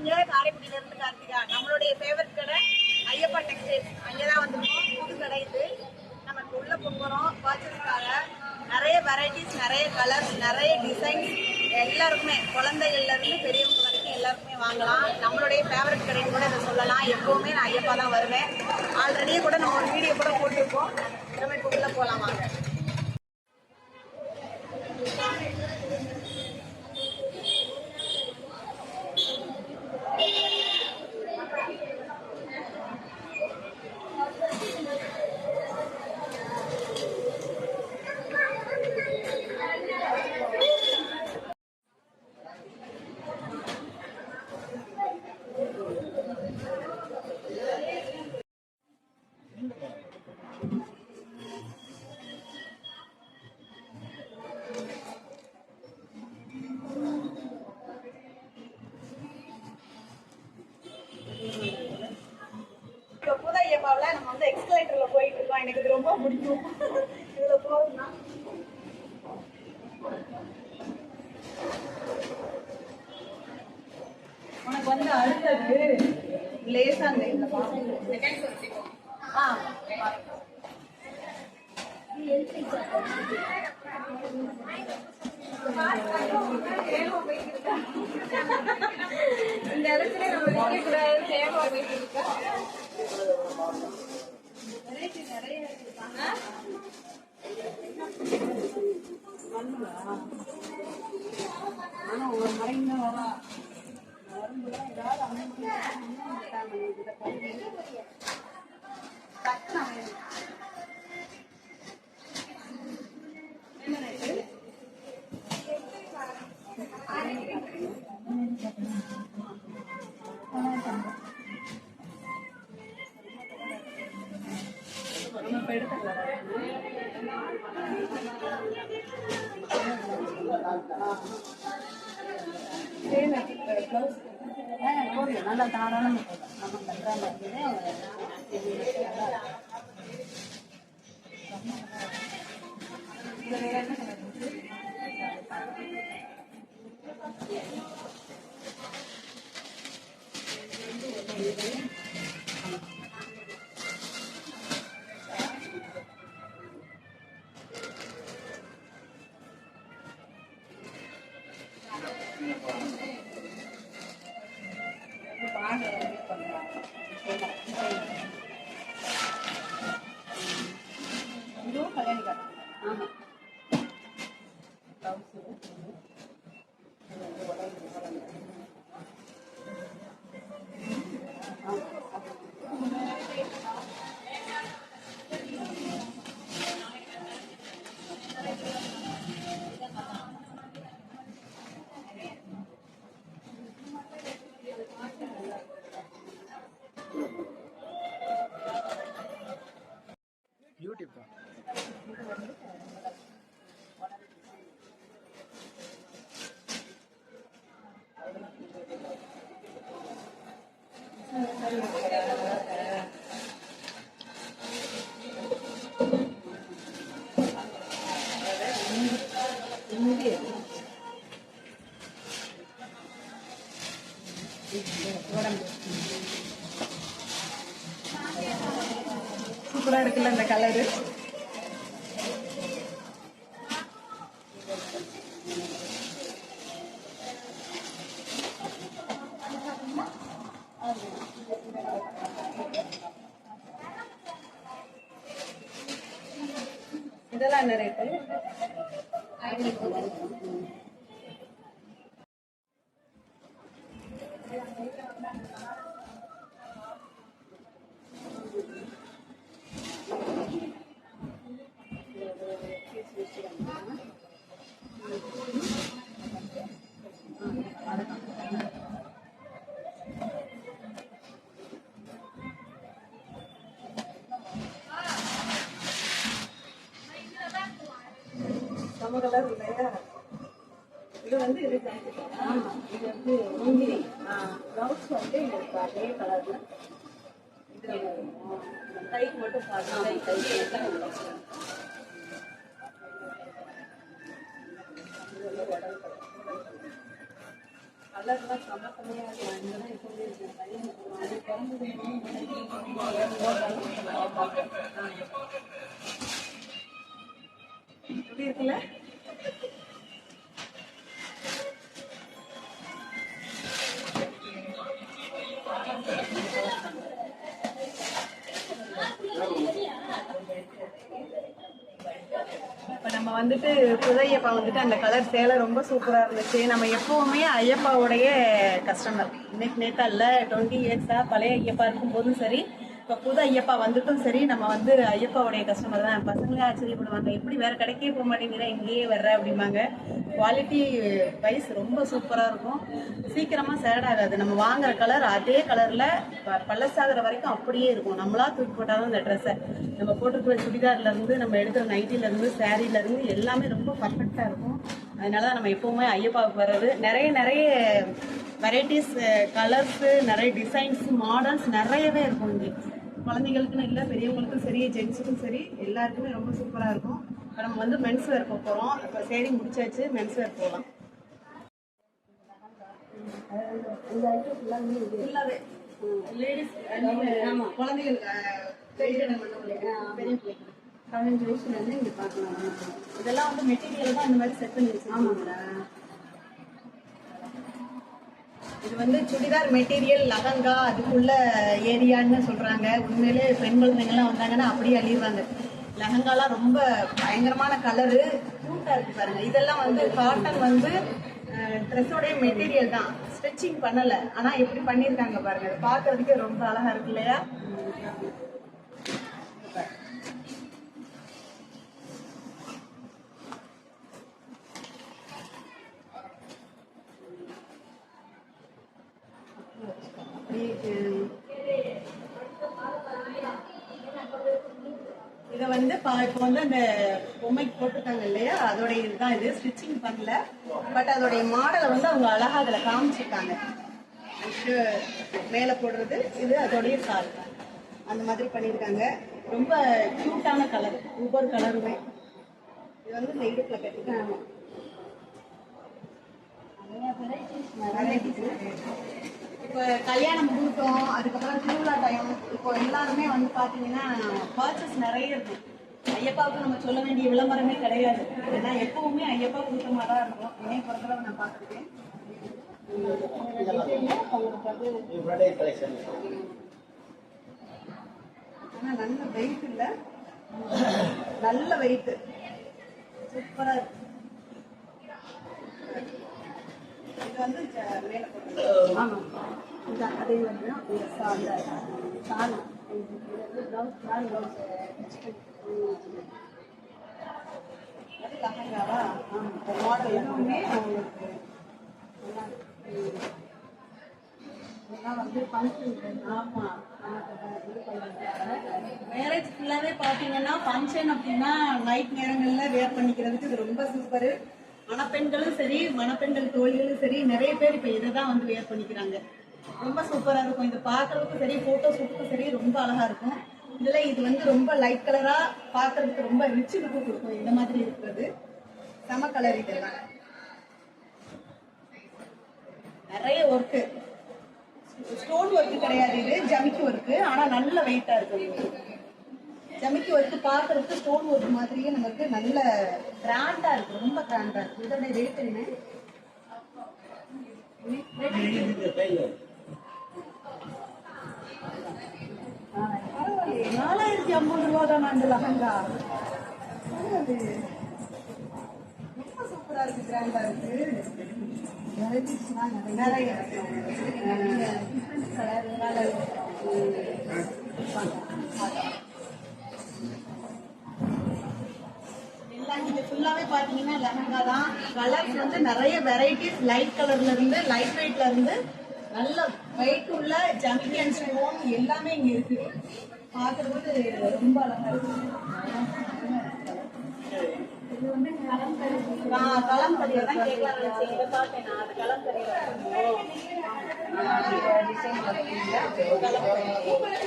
இருக்கீங்க காரைக்குடியில இருந்து கார்த்திகா நம்மளுடைய ஃபேவரட் கடை ஐயப்பா டெக்ஸ்டைல்ஸ் அங்கதான் வந்திருக்கோம். புது கடை இது. நமக்கு உள்ள போகிறோம் பர்ச்சேஸ்க்காக நிறைய வெரைட்டிஸ் நிறைய கலர்ஸ் நிறைய டிசைன்ஸ் எல்லாருக்குமே குழந்தைகள்ல இருந்து பெரியவங்க வரைக்கும் எல்லாருக்குமே வாங்கலாம். நம்மளுடைய ஃபேவரட் கடைன்னு கூட இதை சொல்லலாம். எப்பவுமே நான் ஐயப்பா தான் வருவேன். ஆல்ரெடியே கூட நம்ம ஒரு வீடியோ கூட போட்டிருக்கோம். நம்ம இப்போ உள்ள போகலாம் வாங்க. போயிட்டு எனக்கு இது ரொம்ப பிடிக்கும். இதுல போகுதுன்னா உனக்கு வந்து அடுத்தது லேசா அந்த இந்த ஆ இந்த இடத்துல நம்ம நிக்க கூடாது சேவா போயிட்டு இருக்கா ஆனா ஒரு மறைங்க வரா. வரும்போது ஏதாவது அமைப்பு டக்குனு அமையும் நல்லா தாராளம் நம்ம பண்ணுற மாதிரி இதில் இருக்குல்ல இந்த கலரு இதெல்லாம் என்ன ரேட்டு நம்ம கலர் இல்லையா இது வந்து இது இது வந்து முந்திரி ப்ளவுஸ் வந்து உங்களுக்கு அதே கலர்ல இது கைக்கு மட்டும் பாருங்க கை கை கலர்லாம் செம்ம செம்மையாக இருக்கும் இங்கெல்லாம் எப்பவுமே எப்படி இருக்குல்ல? வந்துட்டு புதையப்பா வந்துட்டு அந்த கலர் சேலை ரொம்ப சூப்பராக இருந்துச்சு. நம்ம எப்பவுமே ஐயப்பாவுடைய கஸ்டமர். இன்னைக்கு நேத்தா இல்லை டுவெண்ட்டி இயர்ஸாக பழைய ஐயப்பா இருக்கும்போதும் சரி இப்போ புது ஐயப்பா வந்துட்டும் சரி நம்ம வந்து ஐயப்பாவுடைய கஸ்டமர் தான். பசங்களே ஆச்சரியப்படுவாங்க எப்படி வேற கடைக்கே போக மாட்டேங்கிற இங்கேயே வர்ற அப்படிம்பாங்க. குவாலிட்டி வைஸ் ரொம்ப சூப்பராக இருக்கும். சீக்கிரமாக சேட் ஆகாது. நம்ம வாங்குற கலர் அதே கலரில் பழசாகிற வரைக்கும் அப்படியே இருக்கும். நம்மளா தூக்கி போட்டாலும் அந்த ட்ரெஸ்ஸை நம்ம போட்டிருக்கிற சுடிதார்லேருந்து நம்ம எடுக்கிற நைட்டிலேருந்து சேரீலேருந்து எல்லாமே ரொம்ப பர்ஃபெக்டாக இருக்கும். அதனால தான் நம்ம எப்போவுமே ஐயப்பாவுக்கு வர்றது. நிறைய நிறைய வெரைட்டிஸ் கலர்ஸு நிறைய டிசைன்ஸ் மாடல்ஸ் நிறையவே இருக்கும் இங்கே. குழந்தைங்களுக்குன்னு இல்லை பெரியவங்களுக்கும் சரி ஜென்ஸுக்கும் சரி எல்லாருக்குமே ரொம்ப சூப்பராக இருக்கும். இப்போ நம்ம வந்து மென்ஸ் வேர் போக போகிறோம் இப்போ சேரீ முடிச்சாச்சு மென்ஸ் வேர் போகலாம். ஃபுல்லாகவே லேடிஸ் ஆமாம் குழந்தைங்களுக்கு பெரிய பிள்ளைங்க பதினஞ்சு வயசுலேருந்து இங்கே பார்க்கலாம். இதெல்லாம் வந்து மெட்டீரியல் தான் இந்த மாதிரி செட் பண்ணி வச்சிருக்காங்க இது வந்து சுடிதார் மெட்டீரியல் லகங்கா அதுக்குள்ள ஏரியான்னு சொல்றாங்க. உண்மையிலே பெண் குழந்தைங்கலாம் வந்தாங்கன்னா அப்படியே அழிவாங்க லெஹங்காலாம் ரொம்ப பயங்கரமான கலரு கூட்டா இருக்கு பாருங்க. இதெல்லாம் வந்து காட்டன் வந்து ட்ரெஸ்ஸோடைய மெட்டீரியல் தான். ஸ்டிச்சிங் பண்ணல. ஆனா எப்படி பண்ணியிருக்காங்க பாருங்க. அது பார்க்கறதுக்கே ரொம்ப அழகா இருக்கு இல்லையா இதை வந்து பா- இப்போ வந்து அந்த பொம்மைக்கு போட்டிருக்காங்க இல்லையா? அதோடைய இதுதான் இது. ஸ்டிச்சிங் பண்ணல. பட் அதோடைய மாடலை வந்து அவங்க அழகாக அதில் காமிச்சிருக்காங்க. மேலே போடுறது இது அதோடைய சால். அந்த மாதிரி பண்ணியிருக்காங்க ரொம்ப க்யூட்டான கலர் ஒவ்வொரு கலருமே இது வந்து இந்த இடுப்பில் கட்டிக்காங்க இப்போ கல்யாணம் முகூர்த்தம் அதுக்கப்புறம் திருவிழா டைம் இப்போ எல்லாருமே வந்து பார்த்தீங்கன்னா பர்ச்சஸ் நிறைய இருக்கு. ஐயப்பாவுக்கு நம்ம சொல்ல வேண்டிய விளம்பரமே கிடையாது. ஏன்னா எப்பவுமே ஐயப்பா கூட்டமாக தான் இருக்கும் என்னைய பொறுத்தளவு நான் பார்த்துருக்கேன். ஆனா நல்ல வெயிட் இல்ல. நல்ல வெயிட் சூப்பரா இருக்கு. இது வந்து மேல போட்டு ஆமா. அதே மாதிரி தான் சாரு சால் சால் மேரேஜ் ஃபுல்லாவே பார்த்தீங்கன்னா ஃபங்க்ஷன் அப்படின்னா நைட் நேரங்களில் வேர் பண்ணிக்கிறதுக்கு இது ரொம்ப சூப்பரு மணப்பெண்களும் சரி மணப்பெண்கள் தோழிகளும் சரி நிறைய பேர் இப்போ இதை தான் வந்து வேர் பண்ணிக்கிறாங்க. ரொம்ப சூப்பராக இருக்கும். இது பார்க்கறதுக்கும் சரி ஃபோட்டோ ஷூட்டுக்கும் சரி ரொம்ப அழகாக இருக்கும். இதில் இது வந்து ரொம்ப லைட் கலராக பார்க்கறதுக்கு ரொம்ப ரிச் லுக்கு கொடுக்கும். இந்த மாதிரி இருக்கிறது. செம கலர் இதெல்லாம் நிறைய ஒர்க்கு ஸ்டோன் ஒர்க்கு கிடையாது இது. ஜமிக்கி ஒர்க்கு ஆனா நல்ல வெயிட்டா இருக்கு. இது. ஜமிக்கி ஒர்க்கு பார்க்கறதுக்கு ஸ்டோன் ஒர்க் மாதிரியே நமக்கு நல்ல கிராண்டாக இருக்கு. ரொம்ப கிராண்டாக இருக்கு. இதோட ரேட் என்ன? நாலாயிரத்தி ஐம்பது ரூபா தான் அந்த லெஹங்கா. ரொம்ப சூப்பரா இருக்கு கிராண்டா இருக்கு. நிறைய. ஃபுல்லாவே பாத்தீங்கன்னா லெஹங்கா தான். கலர்ஸ் வந்து நிறைய வெரைட்டிஸ் லைட் கலர்ல இருந்து லைட் வெயிட்ல இருந்து நல்ல வெயிட் உள்ள ஜம்கி அண்ட் ஸ்டோன் எல்லாமே இங்கே இருக்கு. பாக்குறதுக்கு ரொம்ப அழகாக இருக்கு. இது வந்து கலம்கரி நான் கலம்பரியில தான் கேட்கலாம் நினைச்சேன். இதை பார்த்தேன் நான். அது கலம்பரியில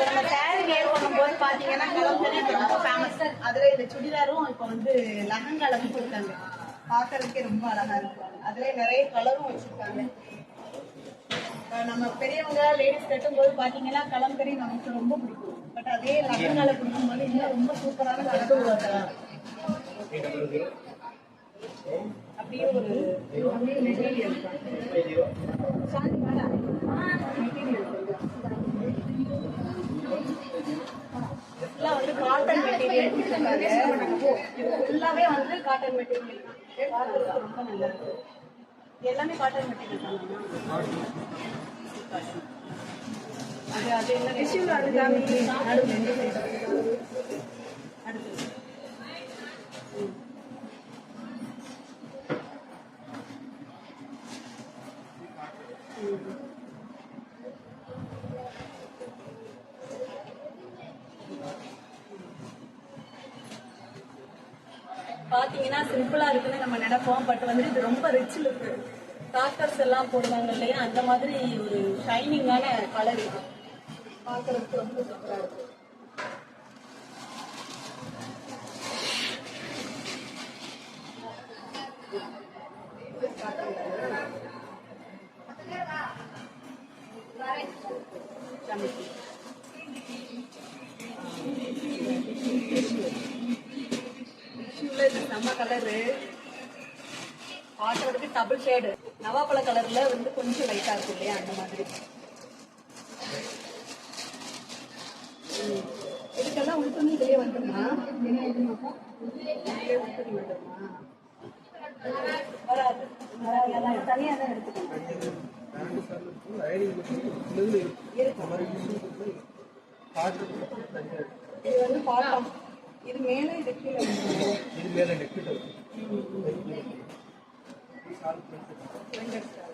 நம்ம சாரி வேர் பண்ணும்போது பார்த்தீங்கன்னா கலம்பரி ரொம்ப ஃபேமஸ் அதில் இந்த சுடிதாரும் இப்போ வந்து லெஹங்கால கொடுத்துருக்காங்க பார்க்கறதுக்கே ரொம்ப அழகாக இருக்கும் அதுலேயே நிறைய கலரும் வச்சிருக்காங்க. நம்ம பெரியவங்க லேடிஸ் கட்டும்போது பாத்தீங்கன்னா கலங்கரி நமக்கு ரொம்ப பிடிக்கும். பட் அதே லக்னால கொடுக்கும்போது இன்னும் ரொம்ப சூப்பரான கலர் அப்படியே ஒரு மெட்டீரியல் மெட்டீரியல் ஃபுல்லாக வந்து காட்டன் மெட்டீரியல் இது ஃபுல்லாகவே வந்து காட்டன் மெட்டீரியல் பார்க்கறதுக்கு ரொம்ப நல்லா இருக்கும். எல்லாமே காட்டன் மெட்டீரியல் தான் அது அது என்ன விஷயம் அது காமி அடுத்து பாத்தீங்கன்னா சிம்பிளா இருக்குன்னு நம்ம நினைப்போம். பட் வந்து இது ரொம்ப ரிச் லுக் டாக்டர்ஸ் எல்லாம் போடுவாங்க இல்லையா? அந்த மாதிரி ஒரு ஷைனிங்கான கலர் இருக்கும் பார்க்குறதுக்கு ரொம்ப சூப்பரா இருக்கும் சமைச்சு டிஷ்யூல இது செம்ம கலரு பார்க்கறதுக்கு டபுள் ஷேடு நவாப்பழ கலர்ல வந்து கொஞ்சம் லைட்டா இருக்கும் இல்லையா அந்த மாதிரி. இதுக்கெல்லாம் உள்துணி இதுலயே வந்துருமா இதுலயே உள்துணி வந்துருமா வராது வராது. தனியா தான் எடுத்துக்கணும் இது வந்து பாட்டம். இது மேல இது கீழே extra.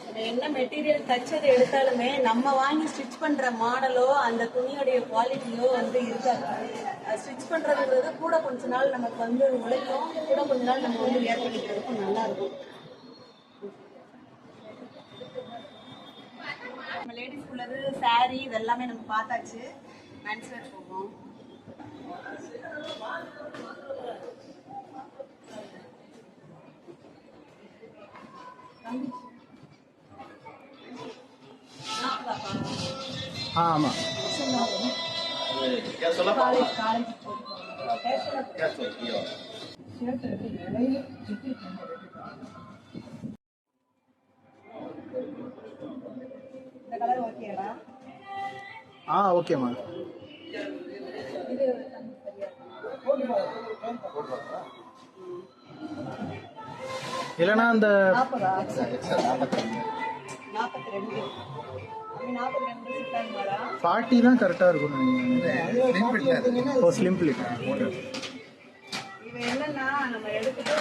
நம்ம என்ன மெட்டீரியல் தச்சது எடுத்தாலுமே நம்ம வாங்கி ஸ்டிச் பண்ற மாடலோ அந்த துணியோடைய குவாலிட்டியோ வந்து இருக்காது ஸ்டிச் பண்றதுங்கிறது கூட கொஞ்ச நாள் நமக்கு வந்து உழைக்கும். கூட கொஞ்ச நாள் நம்ம வந்து வேர் பண்ணிக்கிறதுக்கும் நல்லா இருக்கும். நம்ம லேடிஸ் உள்ளது saree இது எல்லாமே நம்ம பார்த்தாச்சு. காலேஜ் போட்டுக்கோங்க இந்த கலர் ஓகேடா ஆ ஓகேம்மா இது இல்லைன்னா அந்த நாற்பத்தி ரெண்டு ஃபார்ட்டி தான் கரெக்டாக இருக்கும் நினைக்கிறேன். ஓ ஸ்லிம் பிளிட் என்னன்னா நம்ம எடுத்துட்டு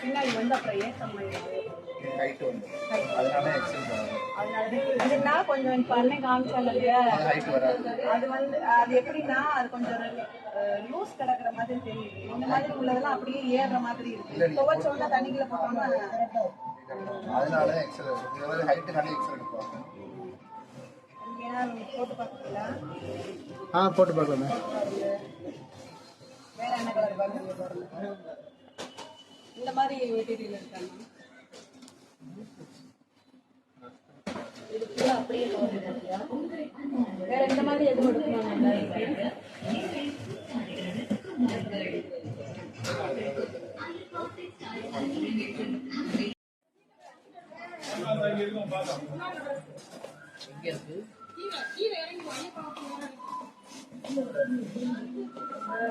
பின்னாடி வந்து அப்புறம் ஏற்ற மாதிரி ஹைட் வந்து. அதனால கொஞ்சம் பண்ணை காமிச்சால இல்லையா? அது ஹைட் வராது. அது வந்து அது எப்படின்னா அது கொஞ்சம் லூஸ் கிடக்குற மாதிரி தெரியுது. இந்த மாதிரி உள்ளதெல்லாம் அப்படியே ஏறுற மாதிரி இருக்கு. துவைச்சோம்னா தண்ணிக்குள்ள போட்டோம்னா அதனால எக்ஸல் ஹைட் நிறைய எடுப்பாங்க ஆ போட்டு பார்க்கலாமே வேற என்ன கலர் பாருங்க இந்த மாதிரி மெட்டீரியல் இருக்காங்க அப்படியே? வேற இந்த மாதிரி எதுவும் எடுக்கணும்னா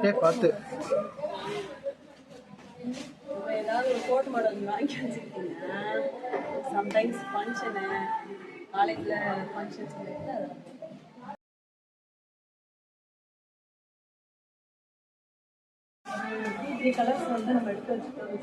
ஏ பார்த்து. ஏதாவது ஒரு கோட் மாடல் வாங்கி வச்சுக்கிட்டீங்கன்னா சம்டைம்ஸ் ஃபங்க்ஷனு காலேஜில் ஃபங்க்ஷன்ஸ் த்ரீ கலர்ஸ் வந்து நம்ம எடுத்து வச்சுட்டோம்னு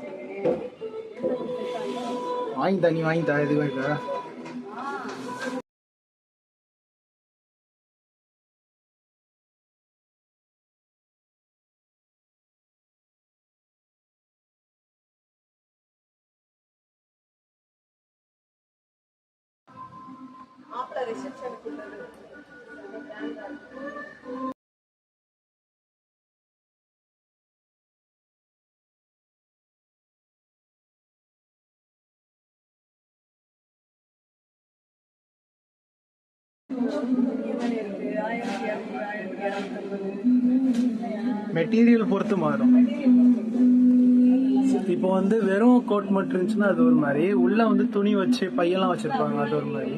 மெட்டீரியல் பொறுத்து மாறும். இப்போ வந்து வெறும் கோட் மட்டும் இருந்துச்சுன்னா அது ஒரு மாதிரி. உள்ள வந்து துணி வச்சு பையெல்லாம் வச்சிருப்பாங்க அது ஒரு மாதிரி.